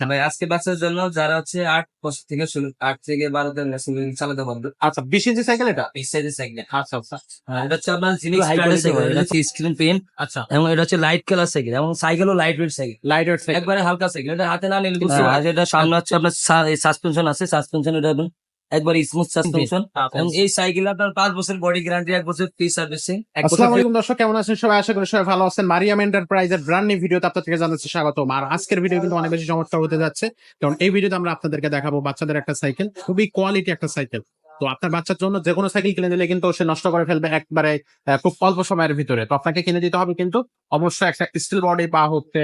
ভাই আজকে বাচ্চার জন্য যারা হচ্ছে আট বছর থেকে শুরু আট থেকে বারো দিন চালাতে পারবে। আচ্ছা বিশ ইঞ্চি সাইকেল এটা? বিশ ইঞ্চি সাইকেল আচ্ছা আচ্ছা। এটা হচ্ছে আপনার জিনিস সাইকেল এটা হচ্ছে স্ক্রিন পেন আচ্ছা। এবং এটা হচ্ছে লাইট কালার সাইকেল এবং সাইকেলও light weight cycle light weight cycle একবারে হালকা সাইকেল এটা হাতে না নিলে এটা সামনে হচ্ছে আপনার সাসপেনশন আছে সাসপেনশন এটা একবারে স্মুথ সাসপেনশন এবং এই সাইকেল আপনার পাঁচ বছর বডি গ্যারান্টি এক বছর ফ্রি সার্ভিসিং আসসালামু আলাইকুম দর্শক কেমন আছেন সবাই? আশা করি সবাই ভালো আছেন। মারিয়াম এন্টারপ্রাইজের ব্র্যান্ড নিউ ভিডিওতে আপনাদেরকে জানাচ্ছি স্বাগতম। আর আজকের ভিডিও কিন্তু অনেক বেশি চমৎকার হতে যাচ্ছে। কারণ এই ভিডিওতে আমরা আপনাদেরকে দেখাবো বাচ্চাদের একটা সাইকেল খুবই কোয়ালিটি একটা সাইকেল। তো আপনার বাচ্চার জন্য যে কোনো সাইকেল কিনে দিলে কিন্তু সে নষ্ট করে ফেলবে একবারে খুব অল্প সময়ের ভিতরে। তো আপনাকে কিনে দিতে হবে কিন্তু অবশ্যই একটা স্টিল বডি বা হচ্ছে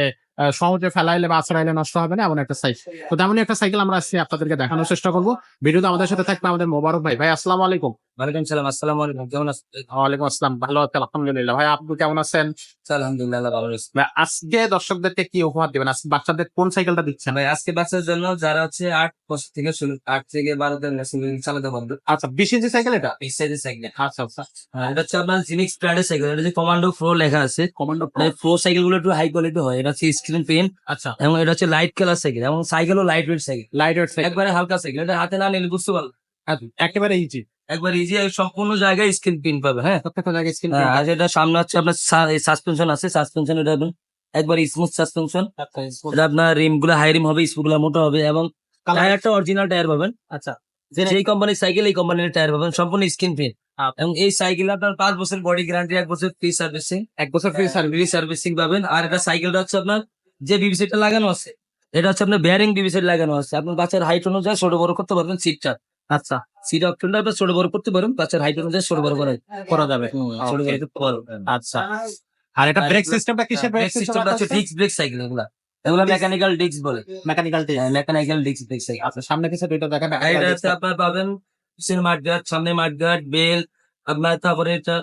সহজে ফেলাইলে বা আছড়াইলে নষ্ট হবে না এমন একটা সাইকেল তো তেমনই একটা সাইকেল আমরা আজকে আপনাদেরকে দেখানোর চেষ্টা করব। ভিডিওতে আমাদের সাথে থাকবে আমাদের মোবারক ভাই। ভাই আসসালামু আলাইকুম। ওয়ালাইকুম সালাম আসসালামু আলাইকুম। কেমন ওয়ালাইকুম আসসালাম ভালো আছেন আলহামদুলিল্লাহ। ভাই আপনি কেমন আছেন? আলহামদুলিল্লাহ ভালো রয়েছে। আজকে দর্শকদেরকে কি উপহার দিবেন? আজকে বাচ্চাদের কোন সাইকেলটা দিচ্ছেন? ভাই আজকে বাচ্চার জন্য যারা হচ্ছে আট বছর থেকে শুরু আট থেকে বারো দিন চালাতে পারবে। আচ্ছা বিশ ইঞ্চি সাইকেল এটা? এই সাইজের সাইকেল আচ্ছা আচ্ছা। এটা হচ্ছে আপনার জিনিক্স ব্র্যান্ডের সাইকেল এটা হচ্ছে কমান্ডো প্রো লেখা আছে। কমান্ডো প্রো সাইকেলগুলো একটু হাই কোয়ালিটি হয়। এটা হচ্ছে স্ক্রিন পেন আচ্ছা। এবং এটা হচ্ছে লাইট কালার সাইকেল এবং সাইকেলও light weight cycle light weight cycle একবারে হালকা সাইকেল এটা হাতে না নিলে বুঝতে পারবে একেবারে ইজি একবার ইজি সম্পূর্ণ জায়গায় স্ক্রিন পিন পাবে হ্যাঁ? প্রত্যেকটা জায়গায় স্ক্রিন হ্যাঁ, আর এটা সামনে হচ্ছে আপনার সাসপেনশন আছে। সাসপেনশন এটা এবং একবার স্মুথ সাসপেনশন এটা আপনার রিমগুলো হাই রিম হবে স্পুলগুলো মোটা হবে এবং টায়ারটা অরিজিনাল টায়ার পাবেন। আচ্ছা। যেই কোম্পানির সাইকেল এই কোম্পানির টায়ার পাবেন। সম্পূর্ণ স্ক্রিন প্রিন্ট আচ্ছা। এবং এই সাইকেল আপনার পাঁচ বছর বডি গ্যারান্টি এক বছর ফ্রি সার্ভিসিং এক বছর ফ্রি সার্ভিস ফ্রি সার্ভিসিং পাবেন। আর এটা সাইকেলটা হচ্ছে আপনার যে বিবিসিটা লাগানো আছে এটা হচ্ছে আপনার বেয়ারিং বিবিসিট লাগানো আছে। আপনার বাচ্চার হাইট অনুযায়ী ছোট বড় করতে পারবেন সিটটা আচ্ছা সিট অপশনটা আপনার ছোট বড় করতে পারেন বাচ্চার হাইট অনুযায়ী ছোট বড় করে করা যাবে। ছোট বড় করতে পারবেন। আচ্ছা। আর এটা ব্রেক সিস্টেমটা কিসের ব্রেক সিস্টেমটা হচ্ছে ডিস্ক ব্রেক সাইকেল এগুলা। এগুলা মেকানিক্যাল ডিস্ক বলে। Mechanical mechanical disc brake cycle আচ্ছা সামনে কিছু দুইটা দেখা এটা হচ্ছে আপনার পাবেন পিছনে মাঠগাট সামনে মাঠগাট বেল আপনার তারপরে এটা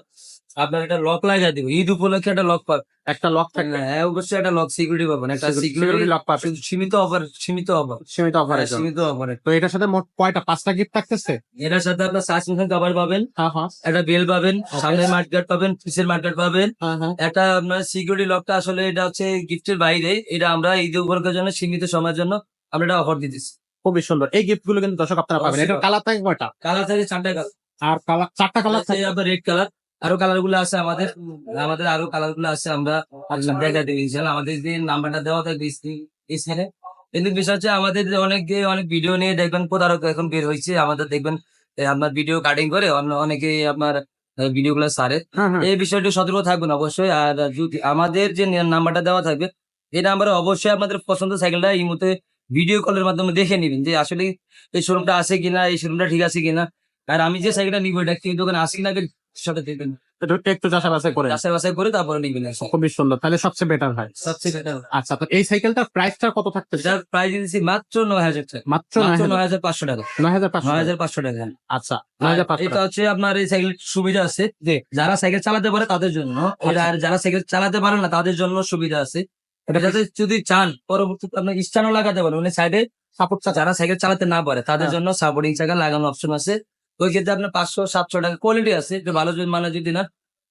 আপনার এটা লক লাগাই দিব। ঈদ উপলক্ষে একটা লক পাবেন একটা লক থাকবে। হ্যাঁ। অবশ্যই একটা লক সিকিউরিটি পাবেন। একটা সিকিউরিটি লক পাবে সীমিত অফার সীমিত অফার সীমিত অফারে সীমিত অফার তো এটার সাথে মোট কয়টা পাঁচটা গিফট থাকতেছে? এটার সাথে আপনার সাসপেনশন কভার পাবেন। হ্যাঁ হ্যাঁ। একটা বেল পাবেন সামনে মাঠগাট পাবেন পিছের মাঠগাট পাবেন। হ্যাঁ হ্যাঁ। একটা আপনার সিকিউরিটি লকটা আসলে এটা হচ্ছে গিফটের বাইরে। এটা আমরা ঈদ উপলক্ষের জন্য সীমিত সময়ের জন্য আমরা এটা অফার দিতেছি। খুবই সুন্দর। এই গিফটগুলো কিন্তু দর্শক আপনারা পাবেন। এটা কালার থাকে কয়টা? কালার থাকে চারটা কালার আর কালার চারটা কালার থাকে আপনার রেড কালার আরও কালারগুলো আছে আমাদের আমাদের আরও কালারগুলো আছে আমরা দেখা দিয়েছিলাম আমাদের যে নাম্বারটা দেওয়া থাকবে স্ক্রিনে কিন্তু বিষয় হচ্ছে আমাদের অনেকে অনেক ভিডিও নিয়ে দেখবেন প্রতারক এখন বের হয়েছে আমাদের দেখবেন আপনার ভিডিও কাটিং করে অনেকে আপনার ভিডিও গুলো সারে। হ্যাঁ হ্যাঁ। এই বিষয়টি সতর্ক থাকবেন অবশ্যই আর যদি আমাদের যে নাম্বারটা দেওয়া থাকবে এই নাম্বারে অবশ্যই আপনাদের পছন্দ সাইকেলটা এই মুহূর্তে ভিডিও কলের মাধ্যমে দেখে নিবেন যে আসলে এই শোরুমটা আছে কিনা এই শোরুমটা ঠিক আছে কিনা। আর আমি যে সাইকেলটা নিবো এটা কি দোকানে আছে কিনা সাথে দেখবেন এটা একটু চাষা করে। যাচাই করে তারপরে নিবেন খুবই সুন্দর। তাহলে সবচেয়ে বেটার হয়। সবচেয়ে better। আচ্ছা তো এই সাইকেলটার প্রাইসটা কত থাকতেছে এটার প্রাইস দিয়েছি মাত্র নয় হাজার টাকা। মাত্র নয় হাজার পাঁচশো টাকা। নয় হাজার পাঁচশো নয় হাজার পাঁচশো টাকা। আচ্ছা এটা হচ্ছে আপনার এই সাইকেল সুবিধা আছে জি। যারা সাইকেল চালাতে পারে তাদের জন্য। আচ্ছা। আর যারা সাইকেল চালাতে পারে না তাদের জন্য সুবিধা আছে। এটা যাতে যদি চান পরবর্তীতে আপনার স্টানও লাগাতে পারেন। মানে সাইডে সাপোর্ট যারা সাইকেল চালাতে না পারে তাদের হ্যাঁ। জন্য সাপোর্টিং চাকা লাগানো অপশন আছে। ওই ক্ষেত্রে আপনার পাঁচশো সাতশো টাকা কোয়ালিটি আছে একটু ভালো যদি মানে যদি না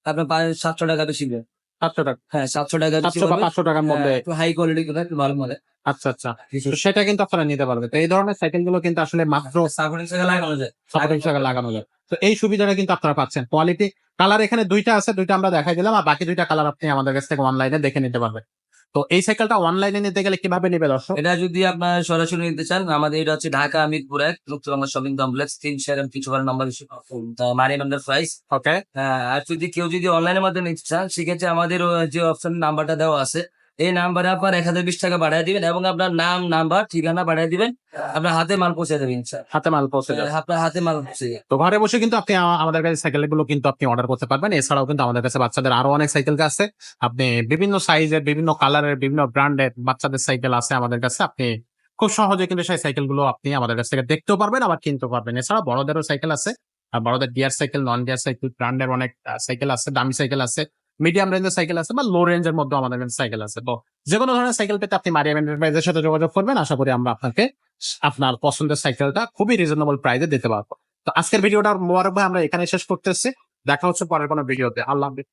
আপনার পাঁচ- সাতশো টাকা বেশি দেবে। সাতশো টাকা। হ্যাঁ সাতশো টাকা বেশি সাতশো বা পাবে। পাঁচশো টাকার মধ্যে। হ্যাঁ, একটু হাই কোয়ালিটি করে একটু ভালো মনে আচ্ছা আচ্ছা। সেটা কিন্তু আপনারা নিতে পারবেন। তো এই ধরনের সাইকেলগুলো কিন্তু আসলে মাত্র চাকা লাগানো যায়। লাগানো যায়। তো এই সুবিধাটা কিন্তু আপনারা পাচ্ছেন। কোয়ালিটি কালার এখানে দুইটা আছে দুইটা আমরা দেখাই দিলাম আর বাকি দুইটা কালার আপনি আমাদের কাছ থেকে অনলাইনে দেখে নিতে পারবেন। তো এই সাইকেলটা অনলাইনে নিতে গেলে কীভাবে নেবে দর্শক? এটা যদি আপনার সরাসরি নিতে চান আমাদের এটা হচ্ছে ঢাকা মিরপুর এক মুক্তবাংলা শপিং কমপ্লেক্স তিন শেয়ার কিছু number money number price okay আর যদি কেউ যদি অনলাইনের মাধ্যমে নিতে চান সেক্ষেত্রে আমাদের যে অপশন নাম্বারটা দেওয়া আছে এই নাম্বারে আপনার এক হাজার বিশ টাকা বাড়ায় দিবেন এবং আপনার নাম নাম্বার ঠিকানা বাড়ায় দিবেন। আপনার হাতে মাল পৌঁছে দেবেন হাতে মাল পৌঁছে যাবে আপনার হাতে মাল পৌঁছে। তো ঘরে বসে কিন্তু আপনি আমাদের কাছে সাইকেলগুলো কিন্তু আপনি অর্ডার করতে পারবেন। এছাড়াও কিন্তু আমাদের কাছে বাচ্চাদের আরও অনেক সাইকেল আছে। আপনি বিভিন্ন সাইজের বিভিন্ন কালারের বিভিন্ন ব্র্যান্ডের বাচ্চাদের সাইকেল আছে আমাদের কাছে। আপনি খুব সহজে কিন্তু সেই সাইকেলগুলো আপনি আমাদের কাছ থেকে দেখতেও পারবেন আবার কিনতেও পারবেন। এছাড়া বড়দেরও সাইকেল আছে। আর বড়দের gear cycle non gear cycle ব্র্যান্ডের অনেক সাইকেল আছে দামি সাইকেল আছে। মিডিয়াম রেঞ্জের সাইকেল আছে বা লো রেঞ্জের মধ্যে আমাদের কাছে সাইকেল আছে। তো যে কোনো ধরনের সাইকেল পেতে আপনি মারিয়াম এন্টারপ্রাইজের সাথে যোগাযোগ করবেন। আশা করি আমরা আপনাকে আপনার পছন্দের সাইকেলটা খুবই রিজনেবল প্রাইসে দিতে পারব। তো আজকের ভিডিওটা মোবারক ভাই, আমরা এখানে শেষ করতেছি। দেখা হচ্ছে পরের কোনো ভিডিওতে। আল্লাহ হাফেজ।